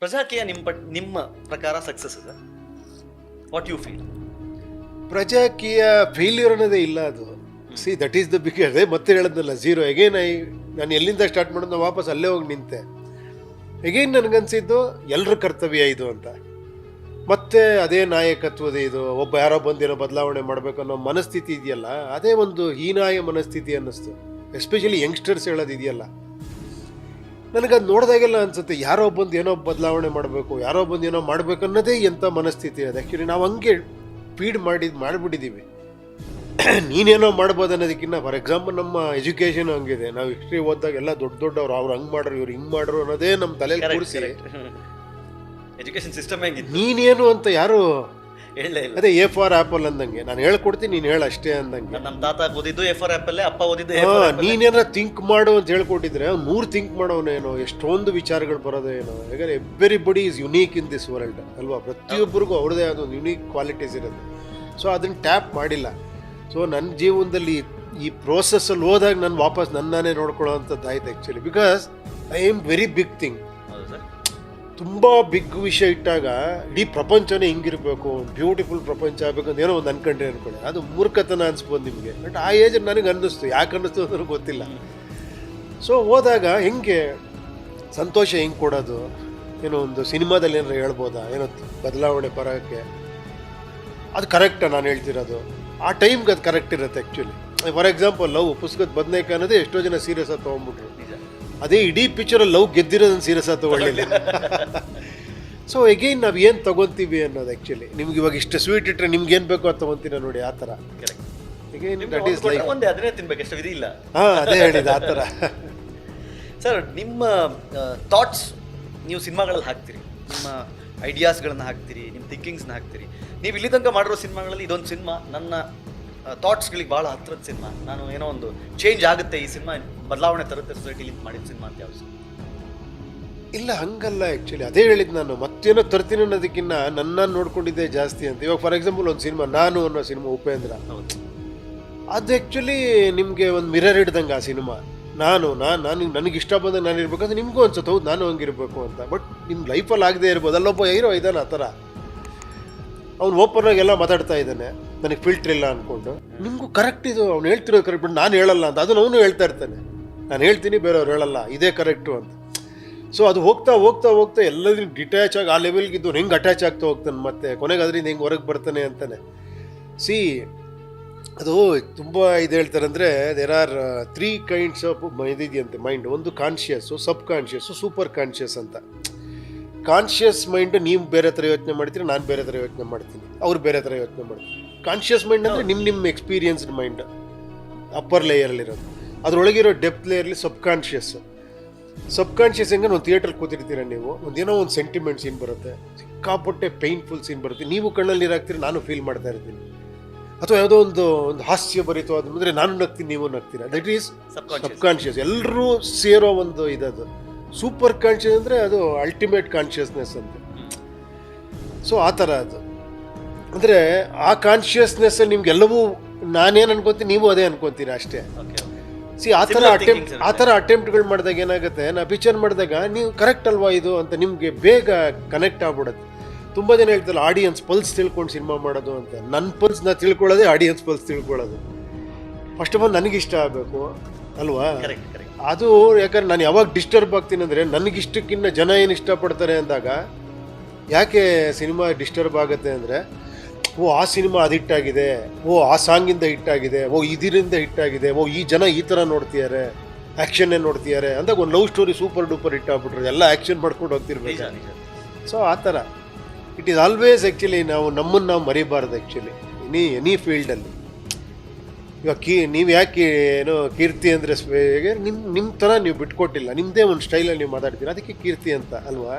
ಪ್ರಜಾಕೀಯ ನಿಮ್ಮ ಪಟ್ ನಿಮ್ಮ ಪ್ರಕಾರ ಸಕ್ಸಸ್ ಇದೆ. What you feel Prajaakeeya failure ಅನ್ನೋದೇ ಇಲ್ಲ ಅದು. See that is the big ಅದೇ ಮತ್ತೆ ಹೇಳೋದಲ್ಲ ಝೀರೋ ಎಗೇನ್ ಐ ನಾನು ಎಲ್ಲಿಂದ ಸ್ಟಾರ್ಟ್ ಮಾಡೋದು ವಾಪಸ್ ಅಲ್ಲೇ ಹೋಗಿ ನಿಂತೆ. ಎಗೇನ್ ನನಗನ್ಸಿದ್ದು ಎಲ್ಲರ ಕರ್ತವ್ಯ ಇದು ಅಂತ. ಮತ್ತೆ ಅದೇ ನಾಯಕತ್ವದ ಇದು ಒಬ್ಬ ಯಾರೋ ಬಂದಿರೋ ಬದಲಾವಣೆ ಮಾಡಬೇಕು ಅನ್ನೋ ಮನಸ್ಥಿತಿ ಇದೆಯಲ್ಲ ಅದೇ ಒಂದು ಹೀನಾಯ ಮನಸ್ಥಿತಿ ಅನ್ನಿಸ್ತು. ಎಸ್ಪೆಷಲಿ ಯಂಗ್ಸ್ಟರ್ಸ್ ಹೇಳೋದು ಇದೆಯಲ್ಲ. ನನಗದು ನೋಡಿದಾಗೆಲ್ಲ ಅನ್ಸುತ್ತೆ ಯಾರೋ ಬಂದು ಏನೋ ಬದಲಾವಣೆ ಮಾಡಬೇಕು ಯಾರೋ ಬಂದು ಏನೋ ಮಾಡಬೇಕು ಅನ್ನೋದೇ ಎಂಥ ಮನಸ್ಥಿತಿ ಅದು ಆ್ಯಕ್ಚುಲಿ ನಾವು ಹಂಗೆ ಫೀಡ್ ಮಾಡಿದ್ ಮಾಡಿಬಿಟ್ಟಿದ್ದೀವಿ ನೀನೇನೋ ಮಾಡ್ಬೋದು ಅನ್ನೋದಕ್ಕಿಂತ ಫಾರ್ ಎಕ್ಸಾಂಪಲ್ ನಮ್ಮ ಎಜುಕೇಷನ್ ಹಂಗಿದೆ. ನಾವು ಹಿಸ್ಟ್ರಿ ಓದಿದಾಗ ಎಲ್ಲ ದೊಡ್ಡ ದೊಡ್ಡವ್ರು ಅವ್ರು ಹಂಗೆ ಮಾಡ್ರು ಇವ್ರು ಹಿಂಗೆ ಮಾಡ್ರು ಅನ್ನೋದೇ ನಮ್ಮ ತಲೆಯಲ್ಲಿ ಕೂರಿಸಿ. ಎಜುಕೇಶನ್ ಸಿಸ್ಟಮ್ ನೀನೇನು ಅಂತ ಯಾರು ಹೇಳಲೇ ಇಲ್ಲ. ಅದೇ ಎ ಫಾರ್ ಆಪಲ್ ಅಂದಂಗೆ. ನಾನು ಹೇಳ್ಕೊಡ್ತೀನಿ ನೀನು ಹೇಳ ಅಷ್ಟೇ ಅಂದಂಗೆ. ನಮ್ಮ ತಾತ ಓದಿದ್ದು ಎ ಫಾರ್ ಆ್ಯಪಲ್ಲೇ ಅಪ್ಪ ಓದಿದ್ದು ಆ್ಯಪಲ್ಲೇ ಥಿಂಕ್ ಮಾಡು ಅಂತ ಹೇಳ್ಕೊಟ್ಟಿದ್ರೆ ಅವ್ನು ಮೂರು ಥಿಂಕ್ ಮಾಡೋನೇನೋ ಎಷ್ಟೊಂದು ವಿಚಾರಗಳು ಬರೋದು ಏನೋ. Everybody is unique in this world ಅಲ್ವಾ? ಪ್ರತಿಯೊಬ್ಬರಿಗೂ ಅವ್ರದೇ ಆದ ಒಂದು ಯುನೀಕ್ ಕ್ವಾಲಿಟೀಸ್ ಇರುತ್ತೆ. ಸೊ ಅದನ್ನ ಟ್ಯಾಪ್ ಮಾಡಿಲ್ಲ. ಸೊ ನನ್ನ ಜೀವನದಲ್ಲಿ ಈ ಪ್ರೋಸೆಸ್ಸಲ್ಲಿ ಹೋದಾಗ ನಾನು ವಾಪಸ್ ನನ್ನಾನೇ ನೋಡ್ಕೊಳ್ಳೋ ಅಂತದ್ದು ಆಯ್ತು actually because I am very big thing ತುಂಬ ಬಿಗ್ ವಿಷಯ ಇಟ್ಟಾಗ ಇಡೀ ಪ್ರಪಂಚನೇ ಹಿಂಗಿರ್ಬೇಕು ಬ್ಯೂಟಿಫುಲ್ ಪ್ರಪಂಚ ಆಗಬೇಕು ಅಂತ ಏನೋ ಒಂದು ಅನ್ಕೊಂಡ್ರೆ ಅನ್ಕೊಳ್ಳಿ. ಅದು ಮೂರ್ಖತನ ಅನ್ಸ್ಬೋದು ನಿಮಗೆ. ಬಟ್ ಆ ಏಜ್ ನನಗೆ ಅನ್ನಿಸ್ತು. ಯಾಕೆ ಅನ್ನಿಸ್ತು ನನಗೆ ಗೊತ್ತಿಲ್ಲ. ಸೊ ಹೋದಾಗ ಹೆಂಗೆ ಸಂತೋಷ ಹೆಂಗೆ ಕೊಡೋದು? ಏನೋ ಒಂದು ಸಿನಿಮಾದಲ್ಲಿ ಏನಾರು ಹೇಳ್ಬೋದಾ? ಏನೋ ಬದಲಾವಣೆ ಬರೋಕ್ಕೆ? ಅದು ಕರೆಕ್ಟಾ ನಾನು ಹೇಳ್ತಿರೋದು. ಆ ಟೈಮ್ಗೆ ಅದು ಕರೆಕ್ಟ್ ಇರುತ್ತೆ ಆ್ಯಕ್ಚುಲಿ ಫಾರ್ ಎಕ್ಸಾಂಪಲ್ ಲವ್, ಪುಸ್ತಕದ ಬದನೇಕ ಅನ್ನೋದೇ ಎಷ್ಟೋ ಜನ ಸೀರಿಯಸ್ ಆಗಿ ತೊಗೊಂಡ್ಬಿಟ್ರು. ನಿಜ ಅದೇ ಇಡೀ ಪಿಕ್ಚರಲ್ಲಿ ಲವ್ ಗೆದ್ದಿರೋದು ಸೀರಿಯಸ್ ಆಗಿ ತಗೊಳ್ಳಿಲ್ಲ. ಸೊ ಎಗೈನ್ ನಾವು ಏನು ತಗೊಂತೀವಿ ಅನ್ನೋದು ಆ್ಯಕ್ಚುಲಿ ನಿಮ್ಗೆ ಇವಾಗ ಇಷ್ಟು ಸ್ವೀಟ್ ಇಟ್ಟರೆ ನಿಮ್ಗೆ ಏನು ಬೇಕೋ ಅದು ತಗೊಂತೀರ ನೋಡಿ ಆ ಥರ. ಎಗೈನ್ ದಟ್ ಈಸ್ ಲೈಕ್ ಒಂದೇ ಅದನ್ನೇ ತಿನ್ಬೇಕು ಎಷ್ಟು ವಿಧಿ ಇಲ್ಲ. ಹಾಂ ಅದೇ ಹೇಳಿದ ಆ ಥರ. ಸರ್ ನಿಮ್ಮ ಥಾಟ್ಸ್ ನೀವು ಸಿನಿಮಾಗಳಲ್ಲಿ ಹಾಕ್ತೀರಿ. ನಿಮ್ಮ ಐಡಿಯಾಸ್ಗಳನ್ನ ಹಾಕ್ತೀರಿ ನಿಮ್ಮ ಥಿಂಕಿಂಗ್ಸ್ನ ಹಾಕ್ತೀರಿ. ನೀವು ಇಲ್ಲಿ ತನಕ ಮಾಡಿರೋ ಸಿನಿಮಾಗಳಲ್ಲಿ ಇದೊಂದು ಸಿನಿಮಾ ನನ್ನ ಥಾಟ್ಸ್ಗಳಿಗೆ ಭಾಳ ಹತ್ತಿರದ ಸಿನಿಮಾ. ನಾನು ಏನೋ ಒಂದು ಚೇಂಜ್ ಆಗುತ್ತೆ ಈ ಸಿನಿಮಾ ಬದಲಾವಣೆ ತರುತ್ತೆ ಸೊಸೈಟಿಲಿ ಮಾಡಿದ ಸಿನಿಮಾ ಅಂತ ಯಾವ ಇಲ್ಲ ಹಂಗಲ್ಲ ಆ್ಯಕ್ಚುಲಿ ಅದೇ ಹೇಳಿದ್ದು ನಾನು ಮತ್ತೇನೋ ತರ್ತೀನಿ ಅನ್ನೋದಕ್ಕಿಂತ ನನ್ನ ನೋಡ್ಕೊಂಡಿದ್ದೆ ಜಾಸ್ತಿ ಅಂತ. ಇವಾಗ ಫಾರ್ ಎಕ್ಸಾಂಪಲ್ ಒಂದು ಸಿನಿಮಾ ನಾನು ಅನ್ನೋ ಸಿನಿಮಾ ಉಪೇಂದ್ರ. ಅದು ಆ್ಯಕ್ಚುಲಿ ನಿಮಗೆ ಒಂದು ಮಿರರ್ ಹಿಡ್ದಂಗೆ ಆ ಸಿನಿಮಾ. ನಾನು ನಾನು ನಾನು ನನಗೆ ಇಷ್ಟ ಬಂದಾಗ ನಾನು ಇರಬೇಕು. ಅಂದರೆ ನಿಮಗೂ ಅನ್ಸುತ್ತೆ ಹೌದು ನಾನು ಹಂಗಿರ್ಬೇಕು ಅಂತ. ಬಟ್ ನಿಮ್ಮ ಲೈಫಲ್ಲಿ ಆಗದೆ ಇರ್ಬೋದು. ಅಲ್ಲೊಬ್ಬ ಹೀರೋ ಇದ್ದಾನೆ ಆ ಥರ. ಅವ್ನು ಓಪನ್ ಆಗಿ ಎಲ್ಲ ಮಾತಾಡ್ತಾ ಇದ್ದಾನೆ. ನನಗೆ ಫಿಲ್ಟರ್ ಇಲ್ಲ ಅನ್ಕೊಂಡು. ನಿಮಗೂ ಕರೆಕ್ಟ್ ಇದು ಅವ್ನು ಹೇಳ್ತಿರೋ ಕರೆಕ್ಟ್ ಬಿಟ್ಟು ನಾನು ಹೇಳಲ್ಲ ಅಂತ. ಅದನ್ನು ಅವನು ಹೇಳ್ತಾ ಇರ್ತಾನೆ. ನಾನು ಹೇಳ್ತೀನಿ, ಬೇರೆಯವ್ರು ಹೇಳಲ್ಲ. ಇದೇ ಕರೆಕ್ಟು ಅಂತ. ಸೊ ಅದು ಹೋಗ್ತಾ ಹೋಗ್ತಾ ಹೋಗ್ತಾ ಎಲ್ಲದ್ರಿಂದ ಡಿಟ್ಯಾಚ್ ಆಗಿ ಆ ಲೆವೆಲ್ಗೆ ಇದ್ದು ಹೆಂಗೆ ಅಟ್ಯಾಚ್ ಆಗ್ತಾ ಹೋಗ್ತಾನೆ ಮತ್ತೆ? ಕೊನೆಗೆ ಅದರಿಂದ ಹೆಂಗೆ ಹೊರಗೆ ಬರ್ತಾನೆ ಅಂತಾನೆ. ಸಿ ಅದು ತುಂಬ ಇದು ಹೇಳ್ತಾರೆ ಅಂದರೆ there are three kinds of ಇದಿದೆಯಂತೆ mind ಒಂದು conscious subconscious super conscious ಅಂತ. ಕಾನ್ಷಿಯಸ್ ಮೈಂಡ್ ನೀವು ಬೇರೆ ಥರ ಯೋಚನೆ ಮಾಡ್ತೀರಿ, ನಾನು ಬೇರೆ ಥರ ಯೋಚನೆ ಮಾಡ್ತೀನಿ. ಅವ್ರು ಬೇರೆ ಥರ ಯೋಚನೆ ಮಾಡ್ತೀನಿ ಕಾನ್ಷಿಯಸ್ ಮೈಂಡ್ ಅಂದರೆ ನಿಮ್ಮ ನಿಮ್ಮ ಎಕ್ಸ್ಪೀರಿಯನ್ಸ್ಡ್ ಮೈಂಡ್ ಅಪ್ಪರ್ ಲೇಯರಲ್ಲಿರೋದು ಅದರೊಳಗಿರೋ ಡೆಪ್ತ್ ಲೇಯರ್ಲಿ ಸಬ್ ಕಾನ್ಷಿಯಸ್ ಸಬ್ ಕಾನ್ಷಿಯಸ್ ಹೆಂಗೆ ಒಂದು ಥಿಯೇಟರ್ ಕೂತಿರ್ತೀರ ನೀವು? ಒಂದೇನೋ ಒಂದು ಸೆಂಟಿಮೆಂಟ್ ಸೀನ್ ಬರುತ್ತೆ. ಸಿಕ್ಕಾಪಟ್ಟೆ ಪೈನ್ಫುಲ್ ಸೀನ್ ಬರುತ್ತೆ. ನೀವು ಕಣ್ಣಲ್ಲಿ ನೀರು ಹಾಕ್ತೀರಿ ನಾನು ಫೀಲ್ ಮಾಡ್ತಾ ಇರ್ತೀನಿ. ಅಥವಾ ಯಾವುದೋ ಒಂದು ಒಂದು ಹಾಸ್ಯ ಭರಿತವಾದ ಅಂದರೆ ನಾನು ನಗ್ತೀನಿ ನೀವು ನಗ್ತೀರಾ? That is. ಸಬ್ ಕಾನ್ಷಿಯಸ್ ಎಲ್ಲರೂ ಸೇರೋ ಒಂದು ಇದದು. ಸೂಪರ್ ಕಾನ್ಷಿಯಸ್ ಅಂದರೆ ಅದು ಅಲ್ಟಿಮೇಟ್ ಕಾನ್ಷಿಯಸ್ನೆಸ್ ಅಂತ. ಸೊ ಆ ಥರ ಅದು. ಅಂದರೆ ಆ ಕಾನ್ಷಿಯಸ್ನೆಸ್ ನಿಮ್ಗೆಲ್ಲವೂ ನಾನೇನು ಅನ್ಕೊಂತೀನಿ ನೀವು ಅದೇ ಅನ್ಕೊಂತೀರಾ ಅಷ್ಟೇ. ಸಿ ಆ ಥರ ಅಟೆಂಪ್ಟ್ ಆ ಥರ ಅಟೆಂಪ್ಟ್ಗಳು ಮಾಡಿದಾಗ ಏನಾಗುತ್ತೆ ನಾ ಪಿಕ್ಚರ್ ಮಾಡಿದಾಗ ನೀವು ಕರೆಕ್ಟ್ ಅಲ್ವಾ ಇದು ಅಂತ ನಿಮಗೆ ಬೇಗ ಕನೆಕ್ಟ್ ಆಗ್ಬಿಡುತ್ತೆ. ತುಂಬ ಜನ ಹೇಳ್ತಾರೆ ಆಡಿಯನ್ಸ್ ಪಲ್ಸ್ ತಿಳ್ಕೊಂಡು ಸಿನಿಮಾ ಮಾಡೋದು ಅಂತ. ನನ್ನ ಪಲ್ಸ್ ನಾ ತಿಳ್ಕೊಳ್ಳೋದೇ ಆಡಿಯನ್ಸ್ ಪಲ್ಸ್ ತಿಳ್ಕೊಳ್ಳೋದು. ಫಸ್ಟ್ ಆಫ್ ಆಲ್ ನನಗೆ ಇಷ್ಟ ಆಗಬೇಕು ಅಲ್ವಾ? ಕರೆಕ್ಟ್ ಕರೆಕ್ಟ್ ಅದು ಯಾಕಂದ್ರೆ ನಾನು ಯಾವಾಗ ಡಿಸ್ಟರ್ಬ್ ಆಗ್ತೀನಿ ಅಂದರೆ ನನಗಿಷ್ಟಕ್ಕಿಂತ ಜನ ಏನು ಇಷ್ಟಪಡ್ತಾರೆ ಅಂದಾಗ ಯಾಕೆ ಸಿನಿಮಾ ಡಿಸ್ಟರ್ಬ್ ಆಗುತ್ತೆ ಅಂದರೆ ಓ ಆ ಸಿನಿಮಾ ಅದು ಹಿಟ್ಟಾಗಿದೆ. ಓ ಆ ಸಾಂಗಿಂದ ಹಿಟ್ಟಾಗಿದೆ. ಓ ಇದರಿಂದ ಹಿಟ್ಟಾಗಿದೆ. ಓ ಈ ಜನ ಈ ಥರ ನೋಡ್ತಿದ್ದಾರೆ. ಆ್ಯಕ್ಷನ್ನೇ ನೋಡ್ತಿದ್ದಾರೆ. ಅಂದಾಗ ಒಂದು love story super duper hit ಆಗ್ಬಿಟ್ರೆ ಎಲ್ಲ ಆ್ಯಕ್ಷನ್ ಮಾಡ್ಕೊಂಡು ಹೋಗ್ತಿರ್ಬೇಕು. ಸೊ ಆ ಥರ ಇಟ್ ಈಸ್ ಆಲ್ವೇಸ್ ಆ್ಯಕ್ಚುಲಿ ನಾವು ನಮ್ಮನ್ನು ನಾವು ಮರಿಬಾರ್ದು ಆ್ಯಕ್ಚುಲಿ ಎನಿ ಎನಿ ಫೀಲ್ಡಲ್ಲಿ ಇವಾಗ ಕೀ ನೀವು ಯಾಕೆ ಏನು ಕೀರ್ತಿ ಅಂದರೆ ನಿಮ್ಮ ನಿಮ್ಮ ಥರ ನೀವು ಬಿಟ್ಕೊಟ್ಟಿಲ್ಲ. ನಿಮ್ಮದೇ ಒಂದು ಸ್ಟೈಲಲ್ಲಿ ನೀವು ಮಾತಾಡ್ತೀರ. ಅದಕ್ಕೆ ಕೀರ್ತಿ ಅಂತ ಅಲ್ವಾ?